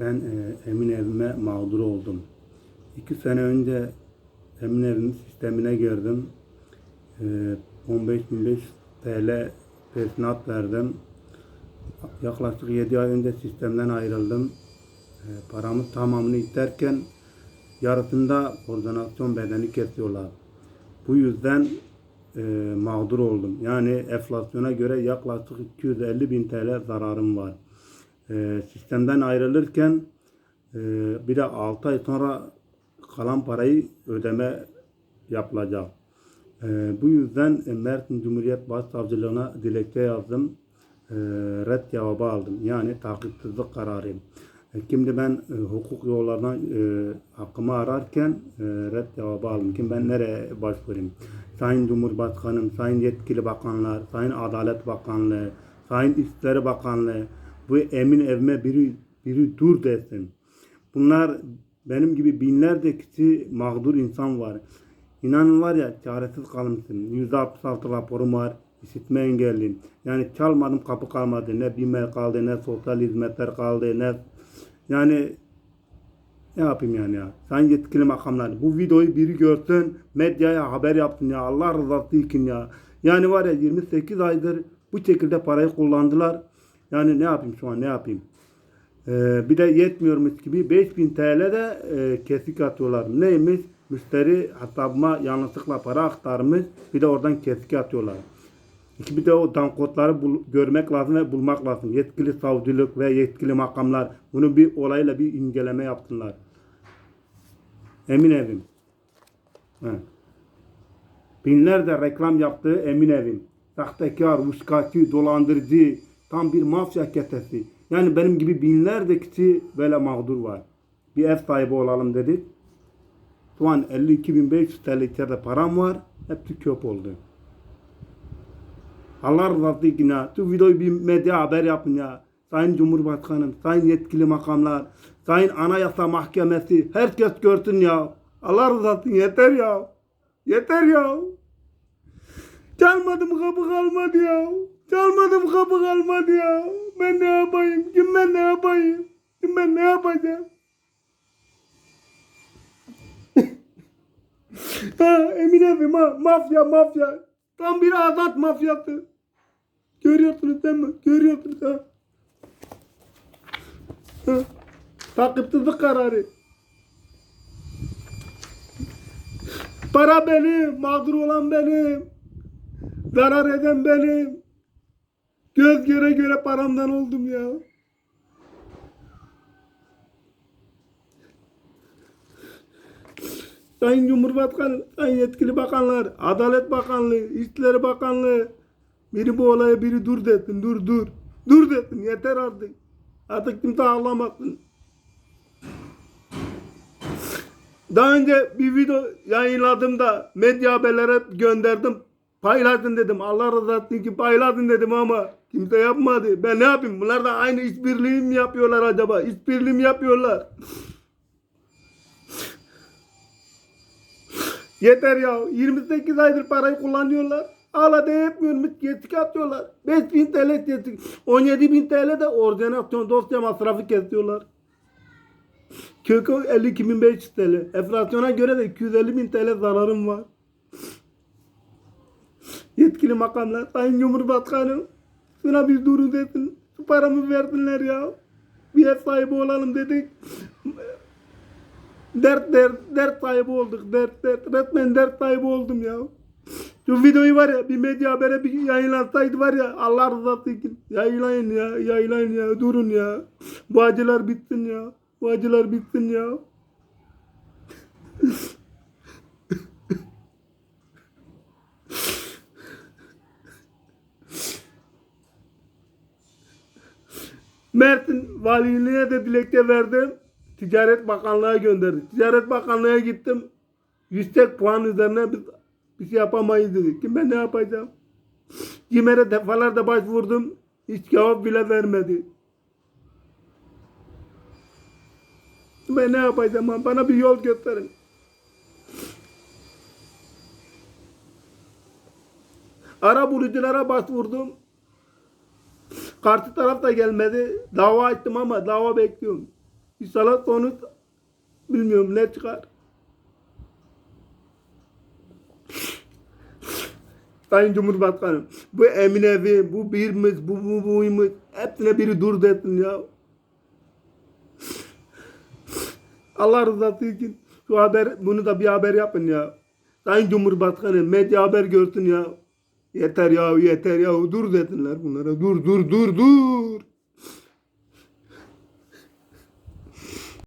Ben e, emin evime mağdur oldum. İki sene önce emin evim sistemine girdim. E, 15.500 TL peşinat verdim. Yaklaşık 7 ay önce sistemden ayrıldım. E, paramın tamamını isterken yarısında koordinasyon bedeni kesiyorlar. Bu yüzden e, mağdur oldum. Yani enflasyona göre yaklaşık 250 bin TL zararım var. E, sistemden ayrılırken e, bir de 6 ay sonra kalan parayı ödeme yapılacak. E, bu yüzden e, Mersin Cumhuriyet Başsavcılığına dilekçe yazdım. E, red cevabı aldım. Yani takipsizlik kararı. E, Şimdi ben e, hukuk yollarından e, hakkımı ararken red cevabı aldım. Kim ben nereye başvurayım? Sayın Cumhurbaşkanım, Sayın yetkili bakanlar, Sayın Adalet Bakanlığı, Sayın İçişleri Bakanlığı bu emin evime biri, biri dur desin. Bunlar benim gibi binlerce kişi mağdur insan var. İnanın var ya çaresiz kalmışsın. %66 raporum var. İşitme engelliyim. Yani çalmadım kapı kalmadı. Ne BİMER kaldı, ne sosyal hizmetler kaldı, ne yani ne yapayım yani ya? Sen yetkili makamlar. Bu videoyu biri görsün, medyaya haber yapsın ya. Allah rızası için ya. Yani var ya 28 aydır bu şekilde parayı kullandılar. Yani ne yapayım şu an ne yapayım? Ee, bir de yetmiyormuş gibi 5000 TL de e, kesik atıyorlar. Neymiş? Müşteri hesabıma yanlışlıkla para aktarmış. Bir de oradan kesik atıyorlar. İki bir de o dankotları bul- görmek lazım ve bulmak lazım. Yetkili savcılık ve yetkili makamlar bunu bir olayla bir inceleme yapsınlar. Emin evim. He. Binlerce reklam yaptığı emin evim. Sahtekar, uçkaçı, dolandırıcı, tam bir mafya ketesi. Yani benim gibi binlerce kişi böyle mağdur var. Bir ev sahibi olalım dedik. Şu an 52.500 TL içeride param var. Hepsi köp oldu. Allah rızası için ya. Şu videoyu bir medya haber yapın ya. Sayın Cumhurbaşkanım, sayın yetkili makamlar, sayın Anayasa Mahkemesi, herkes görsün ya. Allah rızası için yeter ya. Yeter ya. Çalmadım kapı kalmadı ya. Çalmadım kapı kalmadı ya. Ben ne yapayım? Kim ben ne yapayım? Kim ben ne yapacağım? ha Emine'm ha mafya mafya. Tam bir azat mafyası. Görüyorsunuz değil mi? Görüyorsunuz ha. ha. Takipsizlik kararı. Para benim, mağdur olan benim. Zarar eden benim. Göz göre göre paramdan oldum ya. Sayın Cumhurbaşkanı, Sayın yetkili bakanlar, Adalet Bakanlığı, İçişleri Bakanlığı, biri bu olaya biri dur desin, dur dur. Dur desin, yeter artık. Artık kimse ağlamasın. Daha önce bir video yayınladım da medya haberlere gönderdim. Paylaşın dedim. Allah rızası için paylaşın dedim ama kimse yapmadı. Ben ne yapayım? Bunlar da aynı işbirliği mi yapıyorlar acaba? İşbirliği mi yapıyorlar? Yeter ya. 28 aydır parayı kullanıyorlar. Hala da yetmiyormuş. Kesik atıyorlar. 5000 TL kesik. 17.000 TL de orijinasyon dosya masrafı kesiyorlar. Kökü 52.500 TL. Enflasyona göre de 250.000 TL zararım var. Yetkili makamlar, Sayın Cumhurbaşkanım, şuna bir durun desin. Şu paramı versinler ya. Bir ev sahibi olalım dedik. Dert dert, dert sahibi olduk. Dert dert. Resmen dert sahibi oldum ya. Şu videoyu var ya bir medya habere bir yayınlansaydı var ya Allah rızası için yayınlayın ya yayınlayın ya durun ya. Bu acılar bitsin ya. Bu acılar bitsin ya. Mert'in valiliğine de dilekçe verdim. Ticaret Bakanlığı'na gönderdi. Ticaret Bakanlığı'na gittim. Yüksek puan üzerine biz bir şey yapamayız dedi. Kim ben ne yapacağım? Cimer'e defalarda başvurdum. Hiç cevap bile vermedi. Ben ne yapacağım? Bana bir yol gösterin. Ara buluculara başvurdum. Karşı taraf da gelmedi. Dava ettim ama dava bekliyorum. İnşallah sonu bilmiyorum ne çıkar. Sayın Cumhurbaşkanım, bu Eminevi, bu birimiz, bu bu buymuş, hepsine biri dur desin ya. Allah rızası için şu haber, bunu da bir haber yapın ya. Sayın Cumhurbaşkanı, medya haber görsün ya. Yeter ya, yeter ya, dur desinler bunlara, dur, dur, dur, dur.